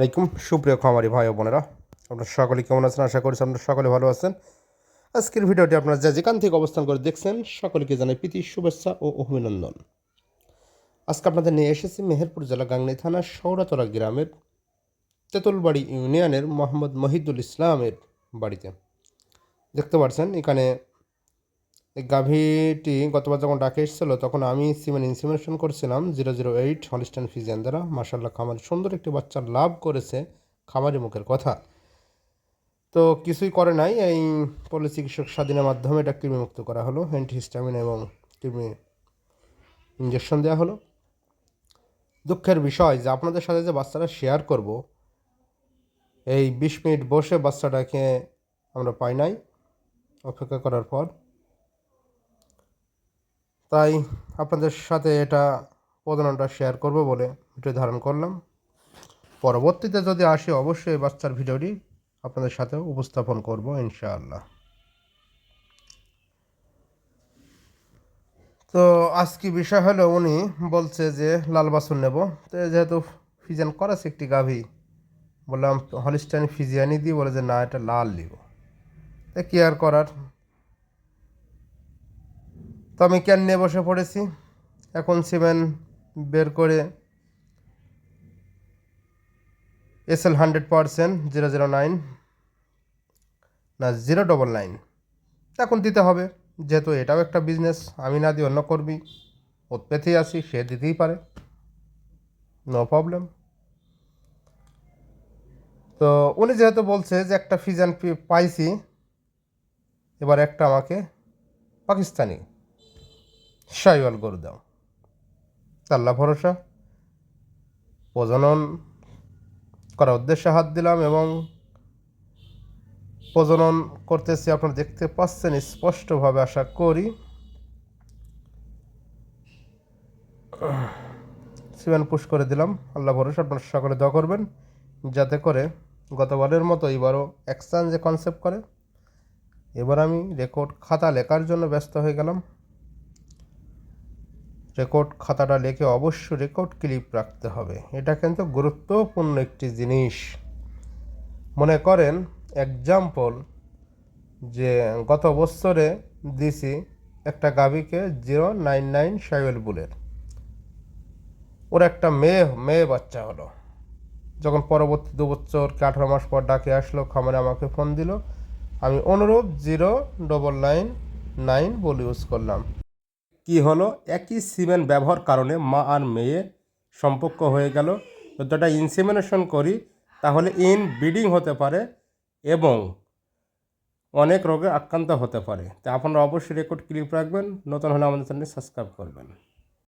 আলাইকুম। সুপ্রিয় খামারি ভাই বোনেরা, আপনারা সকলে কেমন আছেন? আশা করছি আপনারা সকলে ভালো আছেন। আজকের ভিডিওটি আপনারা যে যেখান থেকে অবস্থান করে দেখছেন, সকলকে জানাই প্রীতি, শুভেচ্ছা ও অভিনন্দন। আজকে আপনাদের নিয়ে এসেছি মেহেরপুর জেলা গাংনী থানার সৌরাতরা গ্রামের তেঁতুলবাড়ি ইউনিয়নের মোহাম্মদ মহিদুল ইসলামের বাড়িতে। দেখতে পাচ্ছেন, এখানে এই গাভীটি গতবার যখন ডাকে এসেছিল, তখন আমি সিমেন ইনসিমিনেশন করছিলাম zero zero eight Holstein Friesian দ্বারা। মার্শাল্লাহ খামারি সুন্দর একটি বাচ্চা লাভ করেছে খামারি মুখের কথা। তো কিছুই করে নাই, এই পল্লী চিকিৎসক স্বাধীনের মাধ্যমে এটা কৃমিমুক্ত করা হলো অ্যান্টিহিস্টামিন এবং কৃমি ইঞ্জেকশন দেওয়া হলো। দুঃখের বিষয় যে আপনাদের সাথে যে বাচ্চাটা শেয়ার করব, এই বিশ মিনিট বসে বাচ্চাটাকে আমরা পাই নাই। অপেক্ষা করার পর তাই আপনাদের সাথে এটা প্রদানটা শেয়ার করব বলে ভিডিও ধারণ করলাম। পরবর্তীতে যদি আসে, অবশ্যই বাচ্চার ভিডিওটি আপনাদের সাথে উপস্থাপন করব, ইনশাআল্লাহ। তো আজকে বিষয় হলো, উনি বলছে যে লাল বাসন নেব। তো যেহেতু ফিজিয়ান করাছে একটি গাভী, বললাম, হলিস্টাইন ফিজিয়ানি দিয়ে বলে যে, না, এটা লাল নিব। তা কি আর করার? তো আমি ক্যান নিয়ে বসে পড়েছি। এখন সিমেন্ট বের করে S L hundred percent zero zero nine না, জিরো ডবল নাইন। এখন দিতে হবে, যেহেতু এটাও একটা বিজনেস আমি না দিই অন্য কর্মী পেতেই আসি সে দিতেই পারে। নো প্রবলেম তো উনি যেহেতু বলছে যে একটা ফিজান পাইছি, এবার একটা আমাকে পাকিস্তানি শাইওয়াল গরু দাও। আল্লাহ ভরসা। প্রজনন করার উদ্দেশ্যে হাত দিলাম এবং প্রজনন করতেছি, আপনারা দেখতে পাচ্ছেন, স্পষ্টভাবে আশা করি। সিমেন্ট পুশ করে দিলাম। আল্লাহ ভরসা, আপনারা সকলে দোয়া করবেন। যাতে করে গতবারের মতো এবারও এক্সচেঞ্জে কনসেপ্ট করে। এবার আমি রেকর্ড খাতা লেখার জন্য ব্যস্ত হয়ে গেলাম। রেকর্ড খাতাটা লিখে অবশ্যই রেকর্ড ক্লিপ রাখতে হবে। এটা কিন্তু গুরুত্বপূর্ণ একটি জিনিস। মনে করেন এক্সাম্পল যে গত বছরে দিছি একটা গাভীকে জিরো নাইন নাইন সাইওয়েল বুলের ওর একটা মেয়ে মেয়ে বাচ্চা হলো। যখন পরবর্তী দু বছর কি আঠারো মাস পর ডাকে আসলো, খামারে আমাকে ফোন দিল। আমি অনুরূপ জিরো ডবল নাইন নাইন বলে ইউজ করলাম। কি হলো? একই সিমেন্ট ব্যবহার কারণে মা আর মেয়ে সম্পর্ক হয়ে গেল। যদি এটা ইনসিমিনেশন করি, তাহলে ইন ব্রিডিং হতে পারে এবং অনেক রোগে আক্রান্ত হতে পারে। তা আপনারা অবশ্যই রেকর্ড ক্লিপ রাখবেন। নতুন হলে আমাদের চ্যানেল সাবস্ক্রাইব করবেন।